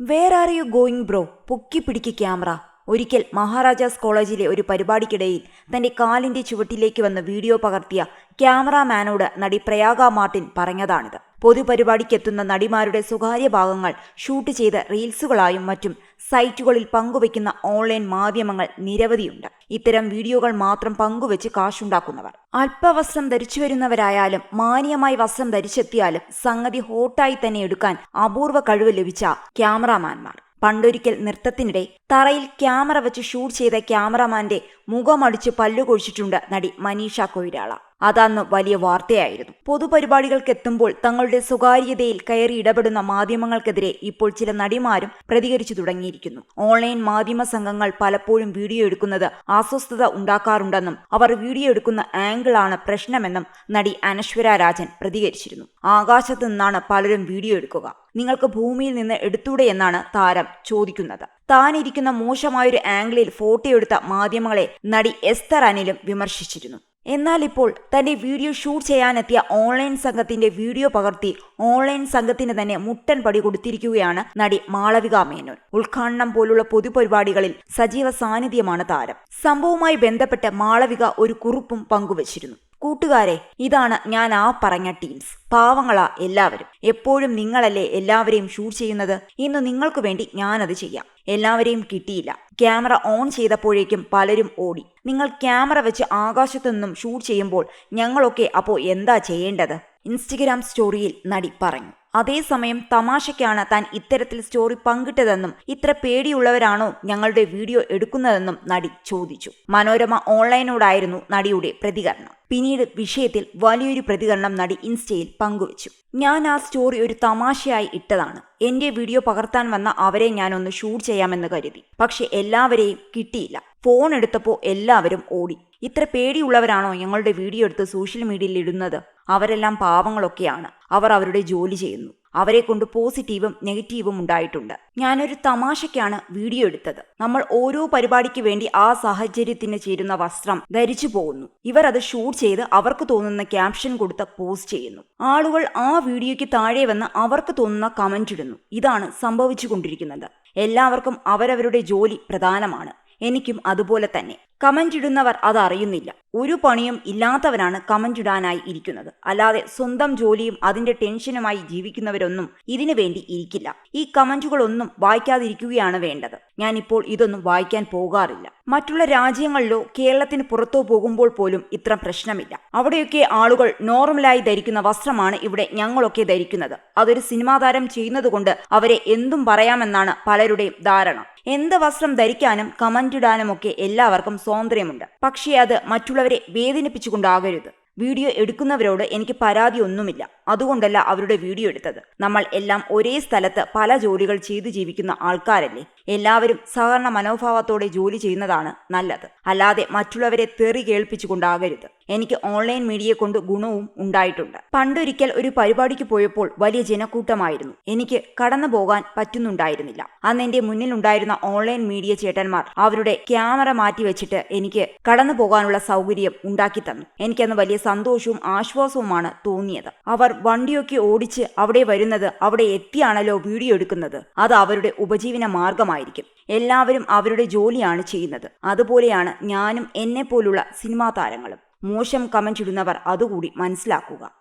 where are you going bro പൊക്കി പിടിക്ക് camera ഒരിക്കൽ മഹാരാജാസ് കോളേജിലെ ഒരു പരിപാടിക്കിടയിൽ തന്റെ കാലിന്റെ ചുവട്ടിലേക്ക് വന്ന് വീഡിയോ പകർത്തിയ ക്യാമറാമാനോട് നടി പ്രയാഗ മാർട്ടിൻ പറഞ്ഞതാണിത്. പൊതുപരിപാടിക്കെത്തുന്ന നടിമാരുടെ സ്വകാര്യ ഭാഗങ്ങൾ ഷൂട്ട് ചെയ്ത റീൽസുകളായും മറ്റും സൈറ്റുകളിൽ പങ്കുവയ്ക്കുന്ന ഓൺലൈൻ മാധ്യമങ്ങൾ നിരവധിയുണ്ട്. ഇത്തരം വീഡിയോകൾ മാത്രം പങ്കുവച്ച് കാശുണ്ടാക്കുന്നവർ. അല്പവസ്ത്രം ധരിച്ചു വരുന്നവരായാലും മാന്യമായി വസ്ത്രം ധരിച്ചെത്തിയാലും സംഗതി ഹോട്ടായി തന്നെ എടുക്കാൻ അപൂർവ കഴിവ് ലഭിച്ച ക്യാമറാമാൻമാർ. പണ്ടൊരിക്കൽ നൃത്തത്തിനിടെ തറയിൽ ക്യാമറ വെച്ച് ഷൂട്ട് ചെയ്ത ക്യാമറമാന്റെ മുഖമടിച്ച് പല്ലുകൊഴിച്ചിട്ടുണ്ട് നടി മനീഷ കൊയ്രാള. അതന്ന് വലിയ വാർത്തയായിരുന്നു. പൊതുപരിപാടികൾക്ക് എത്തുമ്പോൾ തങ്ങളുടെ സ്വകാര്യതയിൽ കയറി ഇടപെടുന്ന മാധ്യമങ്ങൾക്കെതിരെ ഇപ്പോൾ ചില നടിമാരും പ്രതികരിച്ചു തുടങ്ങിയിരിക്കുന്നു. ഓൺലൈൻ മാധ്യമ സംഘങ്ങൾ പലപ്പോഴും വീഡിയോ എടുക്കുന്നത് അസ്വസ്ഥത ഉണ്ടാക്കാറുണ്ടെന്നും അവർ വീഡിയോ എടുക്കുന്ന ആംഗിളാണ് പ്രശ്നമെന്നും നടി അനശ്വര രാജൻ പ്രതികരിച്ചിരുന്നു. ആകാശത്തു നിന്നാണ് പലരും വീഡിയോ എടുക്കുക. നിങ്ങൾക്ക് ഭൂമിയിൽ നിന്ന് എടുത്തൂടെ എന്നാണ് താരം ചോദിക്കുന്നത്. താനിരിക്കുന്ന മോശമായൊരു ആംഗിളിൽ ഫോട്ടോ എടുത്ത മാധ്യമങ്ങളെ നടി എസ്തർ അനിലും വിമർശിച്ചിരുന്നു. എന്നാൽ ഇപ്പോൾ തന്റെ വീഡിയോ ഷൂട്ട് ചെയ്യാനെത്തിയ ഓൺലൈൻ സംഘത്തിന്റെ വീഡിയോ പകർത്തി ഓൺലൈൻ സംഘത്തിന് തന്നെ മുട്ടൻ പടി കൊടുത്തിരിക്കുകയാണ് നടി മാളവിക മേനോൻ. ഉദ്ഘാടനം പോലുള്ള പൊതുപരിപാടികളിൽ സജീവ സാന്നിധ്യമാണ് താരം. സംഭവവുമായി ബന്ധപ്പെട്ട് മാളവിക ഒരു കുറിപ്പും പങ്കുവച്ചിരുന്നു. കൂട്ടുകാരെ ഇതാണ് ഞാൻ ആ പറഞ്ഞ ടീംസ്. പാവങ്ങളാ എല്ലാവരും. എപ്പോഴും നിങ്ങളല്ലേ എല്ലാവരെയും ഷൂട്ട് ചെയ്യുന്നത്? ഇന്ന് നിങ്ങൾക്ക് വേണ്ടി ഞാനത് ചെയ്യാം. എല്ലാവരെയും കിട്ടിയില്ല. ക്യാമറ ഓൺ ചെയ്തപ്പോഴേക്കും പലരും ഓടി. നിങ്ങൾ ക്യാമറ വെച്ച് ആകാശത്തു നിന്നും ഷൂട്ട് ചെയ്യുമ്പോൾ ഞങ്ങളൊക്കെ അപ്പോൾ എന്താ ചെയ്യേണ്ടത്? ഇൻസ്റ്റഗ്രാം സ്റ്റോറിയിൽ നടി പറഞ്ഞു. അതേസമയം തമാശയ്ക്കാണ് താൻ ഇത്തരത്തിൽ സ്റ്റോറി പങ്കിട്ടതെന്നും ഇത്ര പേടിയുള്ളവരാണോ ഞങ്ങളുടെ വീഡിയോ എടുക്കുന്നതെന്നും നടി ചോദിച്ചു. മനോരമ ഓൺലൈനോടായിരുന്നു നടിയുടെ പ്രതികരണം. പിന്നീട് വിഷയത്തിൽ വലിയൊരു പ്രതികരണം നടി ഇൻസ്റ്റയിൽ പങ്കുവച്ചു. ഞാൻ ആ സ്റ്റോറി ഒരു തമാശയായി ഇട്ടതാണ്. എന്റെ വീഡിയോ പകർത്താൻ വന്ന അവരെ ഞാനൊന്ന് ഷൂട്ട് ചെയ്യാമെന്ന് കരുതി. പക്ഷെ എല്ലാവരെയും കിട്ടിയില്ല. ഫോൺ എടുത്തപ്പോൾ എല്ലാവരും ഓടി. ഇത്ര പേടിയുള്ളവരാണോ ഞങ്ങളുടെ വീഡിയോ എടുത്ത് സോഷ്യൽ മീഡിയയിൽ ഇടുന്നത്? അവരെല്ലാം പാവങ്ങളൊക്കെയാണ്. അവർ അവരുടെ ജോലി ചെയ്യുന്നു. അവരെ കൊണ്ട് പോസിറ്റീവും നെഗറ്റീവും ഉണ്ടായിട്ടുണ്ട്. ഞാനൊരു തമാശയ്ക്കാണ് വീഡിയോ എടുത്തത്. നമ്മൾ ഓരോ പരിപാടിക്ക് വേണ്ടി ആ സാഹചര്യത്തിന് ചേരുന്ന വസ്ത്രം ധരിച്ചു പോകുന്നു. ഇവർ അത് ഷൂട്ട് ചെയ്ത് അവർക്ക് തോന്നുന്ന ക്യാപ്ഷൻ കൊടുത്ത് പോസ്റ്റ് ചെയ്യുന്നു. ആളുകൾ ആ വീഡിയോയ്ക്ക് താഴെ വന്ന് അവർക്ക് തോന്നുന്ന കമന്റ് ഇടുന്നു. ഇതാണ് സംഭവിച്ചുകൊണ്ടിരിക്കുന്നത്. എല്ലാവർക്കും അവരവരുടെ ജോലി പ്രധാനമാണ്. എനിക്കും അതുപോലെ തന്നെ. കമന്റ് ഇടുന്നവർ അത് അറിയുന്നില്ല. ഒരു പണിയും ഇല്ലാത്തവരാണ് കമന്റ് ഇടാനായി ഇരിക്കുന്നത്. അല്ലാതെ സ്വന്തം ജോലിയും അതിന്റെ ടെൻഷനുമായി ജീവിക്കുന്നവരൊന്നും ഇതിനു വേണ്ടി ഇരിക്കില്ല. ഈ കമന്റുകളൊന്നും വായിക്കാതിരിക്കുകയാണ് വേണ്ടത്. ഞാനിപ്പോൾ ഇതൊന്നും വായിക്കാൻ പോകാറില്ല. മറ്റുള്ള രാജ്യങ്ങളിലോ കേരളത്തിന് പുറത്തോ പോകുമ്പോൾ പോലും ഇത്ര പ്രശ്നമില്ല. അവിടെയൊക്കെ ആളുകൾ നോർമലായി ധരിക്കുന്ന വസ്ത്രമാണ് ഇവിടെ ഞങ്ങളൊക്കെ ധരിക്കുന്നത്. അതൊരു സിനിമാ താരം ചെയ്യുന്നതുകൊണ്ട് അവരെ എന്തും പറയാമെന്നാണ് പലരുടെയും ധാരണ. എന്ത് വസ്ത്രം ധരിക്കാനും കമന്റ് ഒക്കെ എല്ലാവർക്കും സ്വാതന്ത്ര്യമുണ്ട്. പക്ഷേ അത് മറ്റുള്ളവരെ വേദനിപ്പിച്ചുകൊണ്ടാകരുത്. വീഡിയോ എടുക്കുന്നവരോട് എനിക്ക് പരാതി ഒന്നുമില്ല അതുകൊണ്ടല്ല അവരുടെ വീഡിയോ എടുത്തത്. നമ്മൾ എല്ലാം ഒരേ സ്ഥലത്ത് പല ജോലികൾ ചെയ്തു ജീവിക്കുന്ന ആൾക്കാരല്ലേ? എല്ലാവരും സഹകരണ മനോഭാവത്തോടെ ജോലി ചെയ്യുന്നതാണ് നല്ലത്. അല്ലാതെ മറ്റുള്ളവരെ തെറി കേൾപ്പിച്ചുകൊണ്ടാകരുത്. എനിക്ക് ഓൺലൈൻ മീഡിയയെ കൊണ്ട് ഗുണവും ഉണ്ടായിട്ടുണ്ട്. പണ്ടൊരിക്കൽ ഒരു പരിപാടിക്ക് പോയപ്പോൾ വലിയ ജനക്കൂട്ടമായിരുന്നു. എനിക്ക് കടന്നു പോകാൻ പറ്റുന്നുണ്ടായിരുന്നില്ല. അന്ന് എന്റെ മുന്നിലുണ്ടായിരുന്ന ഓൺലൈൻ മീഡിയ ചേട്ടന്മാർ അവരുടെ ക്യാമറ മാറ്റി വെച്ചിട്ട് എനിക്ക് കടന്നു പോകാനുള്ള സൗകര്യം ഉണ്ടാക്കി തന്നു. എനിക്കന്ന് വലിയ സന്തോഷവും ആശ്വാസവുമാണ് തോന്നിയത്. അവർ വണ്ടിയൊക്കെ ഓടിച്ച് അവിടെ വരുന്നത് അവിടെ എത്തിയാണല്ലോ വീഡിയോ എടുക്കുന്നത്. അത് അവരുടെ ഉപജീവന മാർഗമായിരിക്കും. എല്ലാവരും അവരുടെ ജോലിയാണ് ചെയ്യുന്നത്. അതുപോലെയാണ് ഞാനും എന്നെ പോലുള്ള സിനിമാ താരങ്ങളും. മോശം കമന്റ് ഇടുന്നവർ അതുകൂടി മനസ്സിലാക്കുക.